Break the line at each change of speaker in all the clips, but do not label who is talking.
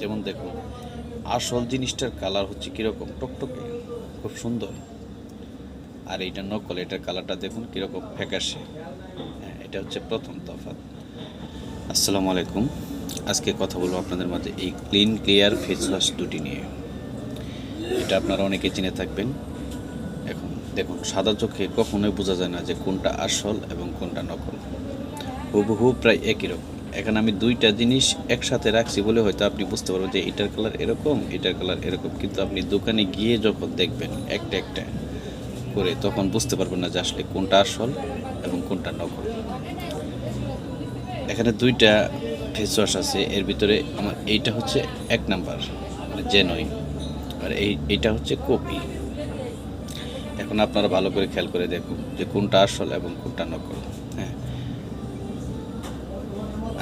যেমন দেখুন, আসল জিনিসটার কালার হচ্ছে কীরকম? টকটকে, খুব সুন্দর। আর এইটা নকল, এটার কালারটা দেখুন কীরকম ফ্যাকাশে। হ্যাঁ এটা হচ্ছে প্রথম তফাৎ। আসসালামু আলাইকুম। আজকে কথা বলব আপনাদের মাঝে এই ক্লিন ক্লিয়ার ফেস ওয়াশ দুটি নিয়ে। এটা আপনারা অনেকে চিনে থাকবেন। এখন দেখুন, সাদা চোখে কখনোই বোঝা যায় না যে কোনটা আসল এবং কোনটা নকল। হুবহু প্রায় একই রকম। এখানে আমি দুইটা জিনিস একসাথে রাখছি বলে হয়তো আপনি বুঝতে পারবেন যে এটার কালার এরকম, এটার কালার এরকম। কিন্তু আপনি দোকানে গিয়ে যখন দেখবেন একটা একটা করে, তখন বুঝতে পারবেন না যে আসলে কোনটা আসল এবং কোনটা নকল। এখানে দুইটা ফেস ওয়াশ আছে, এর ভিতরে আমার এইটা হচ্ছে এক নাম্বার মানে জেনই আর এই, এইটা হচ্ছে কপি। এখন আপনারা ভালো করে খেয়াল করে দেখুন যে কোনটা আসল এবং কোনটা নকল।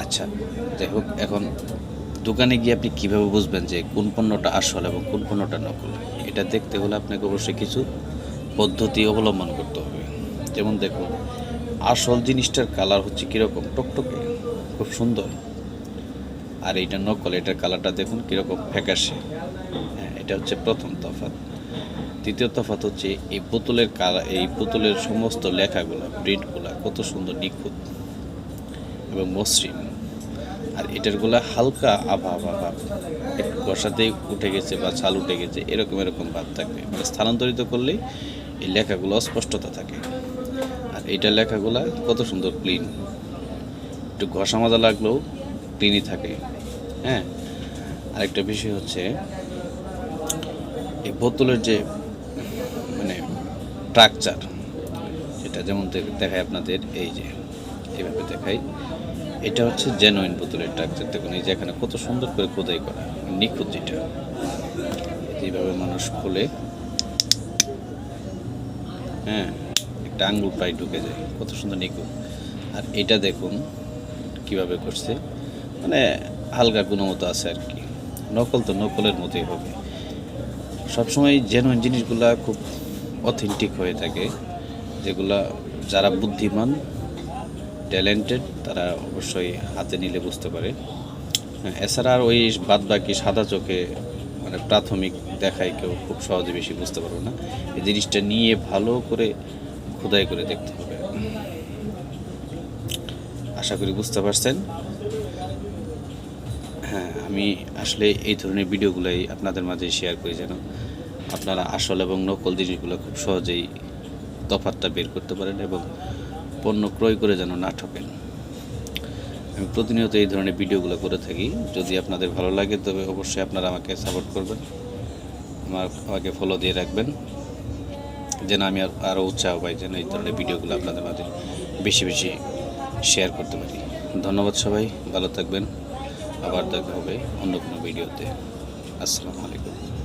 আচ্ছা যাই হোক, এখন দোকানে গিয়ে আপনি কীভাবে বুঝবেন যে কোন পণ্যটা আসল এবং কোন পণ্যটা নকল? এটা দেখতে হলে আপনাকে অবশ্যই কিছু পদ্ধতি অবলম্বন করতে হবে। যেমন দেখুন, আসল জিনিসটার কালার হচ্ছে কীরকম? টকটকে, খুব সুন্দর। আর এইটা নকল, এটার কালারটা দেখুন কীরকম ফ্যাকাশে। হ্যাঁ এটা হচ্ছে প্রথম তফাৎ। দ্বিতীয় তফাৎ হচ্ছে এই পুতুলের কালার, এই পুতুলের সমস্ত লেখাগুলো প্রিন্টগুলো কত সুন্দর নিখুঁত এবং মসৃণ। আর এটারগুলা হালকা আভা আভা ভাব একটু বসাতেই উঠে গেছে বা ছাল উঠে গেছে, এরকম এরকম ভাব থাকবে। মানে স্থানান্তরিত করলেই এই লেখাগুলো অস্পষ্টতা থাকে। আর এইটার লেখাগুলা কত সুন্দর ক্লিন একটু ঘষা মাজা লাগলেও ক্লিনই থাকে। হ্যাঁ? আরেকটা বিষয় হচ্ছে, এই বোতলের যে মানে স্ট্রাকচার সেটা যেমন দেখায় আপনাদের, এই যে, এইভাবে দেখাই। এটা হচ্ছে জেনুইন বোতলের স্ট্রাকচার দেখুন এই যে এখানে কত সুন্দর করে খোদাই করা, নিখুঁত যেটা এইভাবে মানুষ খুলে। হ্যাঁ একটা আঙ্গুল প্রায় ঢুকে যায়, কত সুন্দর নিখুঁত। আর এটা দেখুন কীভাবে করছে মানে হালকা গুণমতো আছে আর কি। নকল তো নকলের মতোই হবে। সবসময় জেনুইন জিনিসগুলা খুব অথেন্টিক হয়ে থাকে, যেগুলা যারা বুদ্ধিমান ট্যালেন্টেড তারা অবশ্যই হাতে নিলে বুঝতে পারে। হ্যাঁ, এছাড়া আর ওই বাদ বাকি সাদা চোখে মানে প্রাথমিক দেখায় কেউ খুব সহজে বেশি বুঝতে পারবে না। এই জিনিসটা নিয়ে ভালো করে খোদাই করে দেখতে হবে। আশা করি বুঝতে পারছেন। হ্যাঁ আমি আসলে এই ধরনের ভিডিওগুলোই আপনাদের মাঝে শেয়ার করি যেন আপনারা আসল এবং নকল জিনিসগুলো খুব সহজেই তফাৎটা বের করতে পারেন এবং পণ্য ক্রয় করে যেন না ঠকেন। আমি প্রতিনিয়ত এই ধরনের ভিডিওগুলো করে থাকি। যদি আপনাদের ভালো লাগে, তবে অবশ্যই আপনারা আমাকে সাপোর্ট করবেন। আমার, আমাকে ফলো দিয়ে রাখবেন। যেন আমি আর- আরও উৎসাহ পাই যেন এই ধরনের ভিডিওগুলো আপনাদের মাঝে বেশি বেশি শেয়ার করতে পারি। ধন্যবাদ সবাই, ভালো থাকবেন। আবার দেখা হবে অন্য কোনো ভিডিওতে। আসসালামু আলাইকুম।